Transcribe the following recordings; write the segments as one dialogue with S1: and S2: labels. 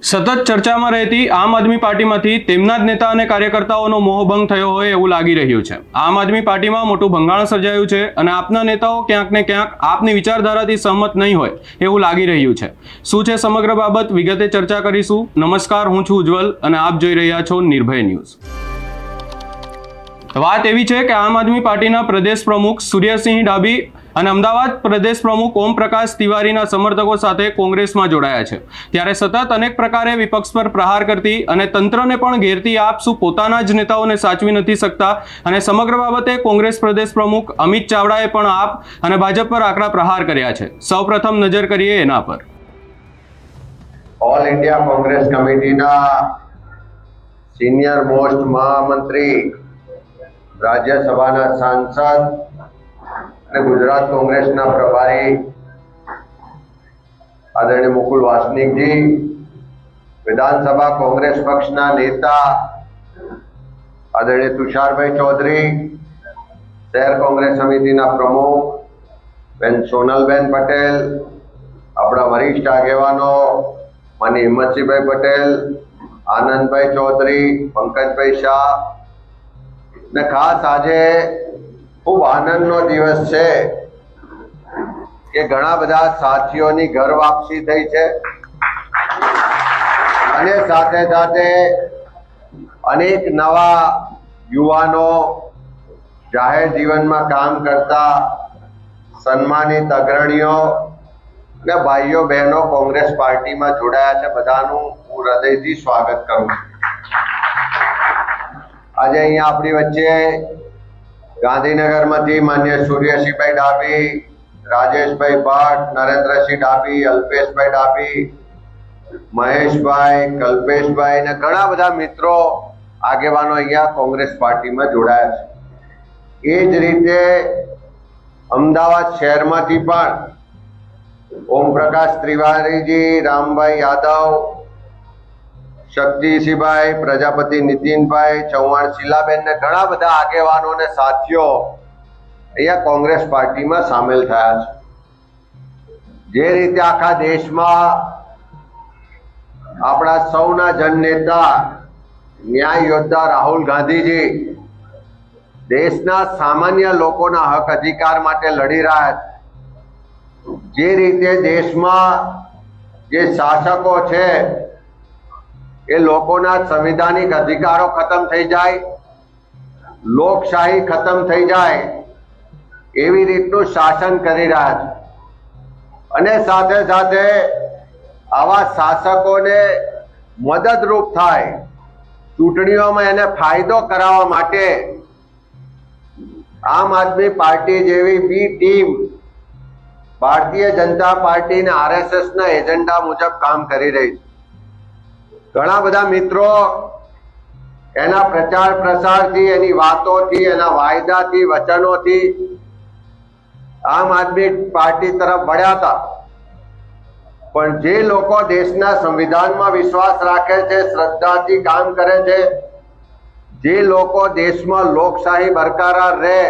S1: સતત ચર્ચામાં રહેતી આમ આદમી પાર્ટીમાંથી તેમના જ નેતા અને કાર્યકર્તાઓનો મોહભંગ થયો હોય એવું લાગી રહ્યું છે. આમ આદમી પાર્ટીમાં મોટું ભંગાણ સર્જાયું છે અને આપના નેતાઓ ક્યાંક ને ક્યાંક આપની વિચારધારાથી સહમત નહીં હોય એવું લાગી રહ્યું છે. શું છે સમગ્ર બાબત? વિગતે ચર્ચા કરીશું. નમસ્કાર, હું છું ઉજ્જવલ અને આપ જોઈ રહ્યા છો નિર્ભય ન્યૂઝ. વાત એવી છે કે આમ આદમી પાર્ટીના પ્રદેશ પ્રમુખ સૂર્યસિંહ ડાબી અને અમદાવાદ પ્રદેશ પ્રમુખ ઓમ પ્રકાશ તિવારીના સમર્થકો સાથે કોંગ્રેસમાં જોડાયા છે. ત્યારે સતત અનેક પ્રકારે વિપક્ષ પર પ્રહાર કરતી અને તંત્રને પણ ઘેરતી આપ શું પોતાના જ નેતાઓને સાચવી નથી શકતા અને સમગ્ર બાબતે કોંગ્રેસ પ્રદેશ પ્રમુખ અમિત ચાવડાએ પણ આપ અને ભાજપ પર આકરા પ્રહાર કર્યા છે. સૌપ્રથમ નજર કરીએ એના પર.
S2: ઓલ ઇન્ડિયા કોંગ્રેસ કમિટીના સિનિયર મોસ્ટ મહામંત્રી રાજ્યસભાના સાંસદ અને ગુજરાત કોંગ્રેસના પ્રભારી આદરણીય મુકુલ વાસનિકજી, વિધાનસભા કોંગ્રેસ પક્ષના નેતા આદરણીય તુષારભાઈ ચૌધરી, શહેર કોંગ્રેસ સમિતિના પ્રમુખ બેન સોનલબેન પટેલ, આપણા વરિષ્ઠ આગેવાનો માની હિંમતસિંહભાઈ પટેલ, આનંદભાઈ ચૌધરી, પંકજભાઈ શાહ. ને ખાસ આજે ખૂબ આનંદનો દિવસ છે કે ઘણા બધા સાથીઓની ઘર વાપસી થઈ છે. અને સાથે સાથે અનેક નવા યુવાનો જાહેર જીવનમાં કામ કરતા સન્માનિત અગ્રણીઓ ને ભાઈઓ, બહેનો કોંગ્રેસ પાર્ટીમાં જોડાયા છે. બધાનું હું હૃદયથી સ્વાગત કરું છું. આજે અહીંયા આપણી વચ્ચે ગાંધીનગરમાંથી માન્ય સૂર્યસિંહભાઈ ડાભી, રાજેશભાઈ ભટ્ટ, નરેન્દ્રસિંહ ડાભી, અલ્પેશભાઈ ડાભી, મહેશભાઈ, કલ્પેશભાઈ ને ઘણા બધા મિત્રો આગેવાનો અહીંયા કોંગ્રેસ પાર્ટીમાં જોડાયા છે. એ જ રીતે અમદાવાદ શહેરમાંથી પણ ઓમ પ્રકાશ ત્રિવારીજી, રામભાઈ યાદવ શક્તિસિંહભાઈ પ્રજાપતિ નીતિનભાઈ, ચૌહાણ શીલાબેન ને ઘણા બધા આગેવાનો ને સાથીઓ અહીંયા કોંગ્રેસ પાર્ટીમાં સામેલ થયા છે. જે રીતે આખા દેશમાં આપણા સૌના જનનેતા, ન્યાય યોદ્ધા રાહુલ ગાંધીજી દેશના સામાન્ય લોકોના હક અધિકાર માટે લડી રહ્યા છે. જે રીતે દેશમાં જે શાસકો છે એ લોકોના સંવિધાનિક અધિકારો ખતમ થઈ જાય, લોકશાહી ખતમ થઈ જાય, એવી રીતનું શાસન કરી રહ્યા છે. અને સાથે સાથે આવા શાસકોને મદદરૂપ થાય, ચૂંટણીઓમાં એને ફાયદો કરાવવા માટે આમ આદમી પાર્ટી જેવી બી team Bharatiya Janata party આરએસએસના agenda મુજબ કામ કરી રહી છે. ઘણા બધા મિત્રો એના પ્રચાર પ્રસારથી, એની વાતોથી, એના વાયદાથી, વચનોથી આમ આદમી પાર્ટી તરફ વળ્યા હતા. પણ જે લોકો દેશના સંવિધાનમાં વિશ્વાસ રાખે છે, શ્રદ્ધાથી કામ કરે છે, જે લોકો દેશમાં લોકશાહી બરકરાર રહે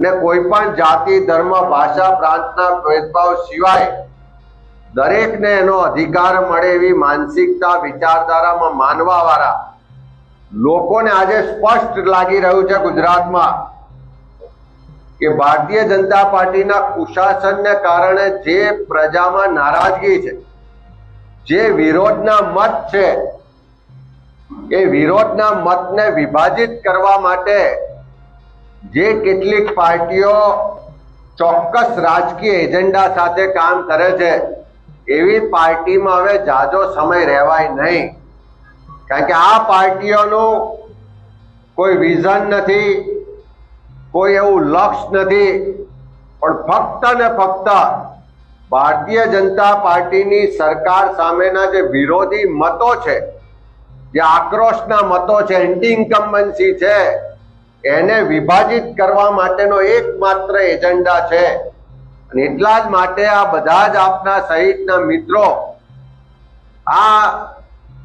S2: ને કોઈ પણ જાતિ, ધર્મ, ભાષા, પ્રાંતના ભેદભાવ સિવાય દરેકને એનો અધિકાર મળે એવી માનસિકતા, વિચારધારામાં માનવા વાળા લોકોને આજે સ્પષ્ટ લાગી રહ્યું છે ગુજરાતમાં કે ભારતીય જનતા પાર્ટીના કુશાસનને કારણે જે પ્રજામાં નારાજગી છે, જે વિરોધના મત છે, એ વિરોધના મતને વિભાજિત કરવા માટે જે કેટલીક પાર્ટીઓ ચોક્કસ રાજકીય એજન્ડા સાથે કામ કરે છે એવી પાર્ટીમાં હવે જાજો સમય રહેવાય નહીં. કારણ કે આ પાર્ટીઓનું કોઈ વિઝન નથી, કોઈ એવું લક્ષ્ય નથી, પણ ફક્ત ને ફક્ત ભારતીય જનતા પાર્ટીની સરકાર સામેના જે વિરોધી મતો છે, જે આક્રોશના મતો છે એન્ટી ઇન્કમ્બન્સી છે, એને વિભાજિત કરવા માટેનો એકમાત્ર એજન્ડા છે. અને એટલા જ માટે આ બધા જ આપના સહિતના મિત્રો આ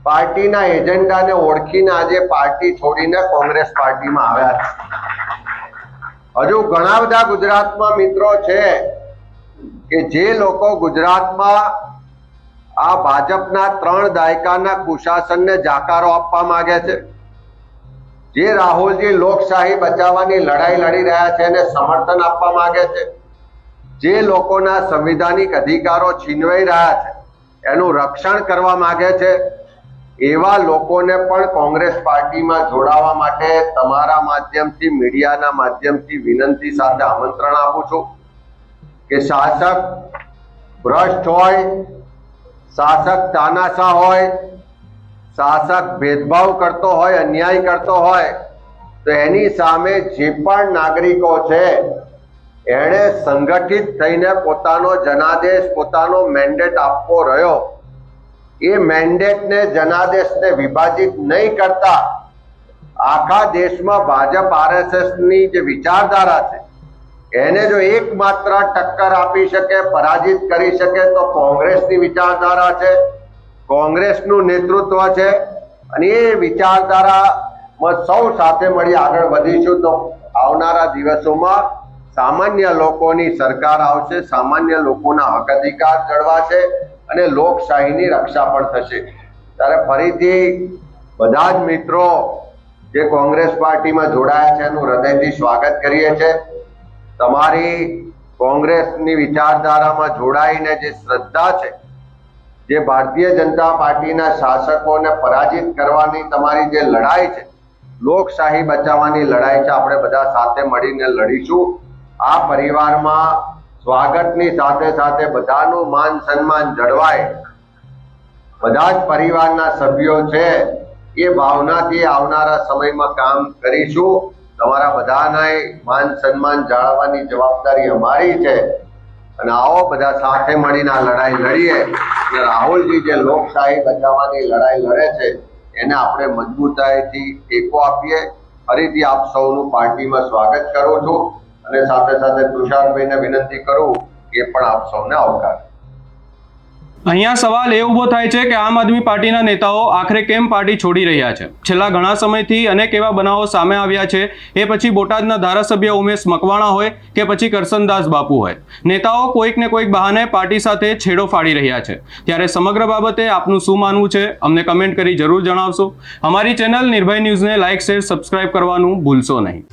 S2: પાર્ટીના એજન્ડાને ઓળખીને આજે પાર્ટી છોડીને કોંગ્રેસ પાર્ટીમાં આવ્યા છે. હજુ ઘણા બધા ગુજરાતમાં મિત્રો છે કે જે લોકો ગુજરાતમાં આ ભાજપના ત્રણ દાયકાના કુશાસનને જાકારો આપવા માંગે છે. જે રાહુલજી લોકશાહી બચાવવાની લડાઈ લડી રહ્યા છે એને સમર્થન આપવા માંગે છે. જે લોકોના સંવિધાનિક અધિકારો છીનવાઈ રહ્યા છે, એનું રક્ષણ કરવા માંગે છે, એવા લોકોને પણ કોંગ્રેસ પાર્ટીમાં જોડાવા માટે તમારા માધ્યમથી, મીડિયાના માધ્યમથી વિનંતી સાથે આમંત્રણ આપું છું કે શાસક ભ્રષ્ટ હોય, શાસક તાનાશા હોય, શાસક ભેદભાવ કરતો હોય, અન્યાય કરતો હોય, તો એની સામે જે પણ નાગરિકો છે એણે સંગઠિત થઈને પોતાનો જનાદેશ, પોતાનો મેન્ડેટ આપવો રહ્યો. એ મેન્ડેટને જનાદેશને વિભાજિત નહીં કરતા આખા દેશમાં ભાજપ આરએસએસની જે વિચારધારા છે, એને જો એકમાત્ર ટક્કર આપી શકે, પરાજિત કરી શકે, તો કોંગ્રેસની વિચારધારા છે, કોંગ્રેસનું નેતૃત્વ છે, અને એ વિચારધારામાં સૌ સાથે મળી આગળ વધીશું તો આવનારા દિવસોમાં સામાન્ય લોકોની સરકાર આવશે, સામાન્ય લોકોના હક અધિકાર જળવાશે અને લોકશાહીની રક્ષા પણ થશે. ત્યારે ફરીથી બધા જ મિત્રો જે કોંગ્રેસ પાર્ટીમાં જોડાયા છે, એનું હૃદયથી સ્વાગત કરીએ છીએ. તમારી કોંગ્રેસની વિચારધારામાં જોડાઈને જે શ્રદ્ધા છે, જે ભારતીય જનતા પાર્ટીના શાસકોને પરાજિત કરવાની તમારી જે લડાઈ છે, લોકશાહી બચાવવાની લડાઈ છે, આપણે બધા સાથે મળીને લડીશું. આ પરિવારમાં સ્વાગતની સાથે સાથે બધાનું માન સન્માન જળવાય. બધા જ પરિવારના સભ્યો છે, એ ભાવનાથી આવનારા સમયમાં કામ કરીશું. તમારા બધાના માન સન્માન જાળવવાની જવાબદારી અમારી છે. અને આવો બધા સાથે મળીને આ લડાઈ લડીએ. અને રાહુલજી જે લોકશાહી બચાવવાની લડાઈ લડે છે, એને આપણે મજબૂતાઈથી ટેકો આપીએ. ફરીથી આપ સૌનું પાર્ટીમાં સ્વાગત કરું છું. અને સાથે સાથે તુષારભાઈને વિનંતી કરું કે પણ આપ સૌને આવકાર.
S1: અહીંયા સવાલ એ ઊભો થાય છે કે આમ આદમી પાર્ટીના નેતાઓ આખરે કેમ પાર્ટી છોડી રહ્યા છે? છેલ્લા ઘણા સમયથી અનેક એવા બનાવો સામે આવ્યા છે. એ પછી બોટાદના ધારાસભ્ય ઉમેશ મકવાણા હોય કે પછી કરસનદાસ બાપુ હોય. નેતાઓ કોઈક ને કોઈક બહાને પાર્ટી સાથે છેડો ફાડી રહ્યા છે. ત્યારે સમગ્ર બાબતે આપનું શું માનવું છે? અમને કમેન્ટ કરી જરૂર જણાવશો. અમારી ચેનલ નિર્ભય ન્યૂઝને લાઇક, શેર, સબસ્ક્રાઇબ કરવાનું ભૂલશો નહીં.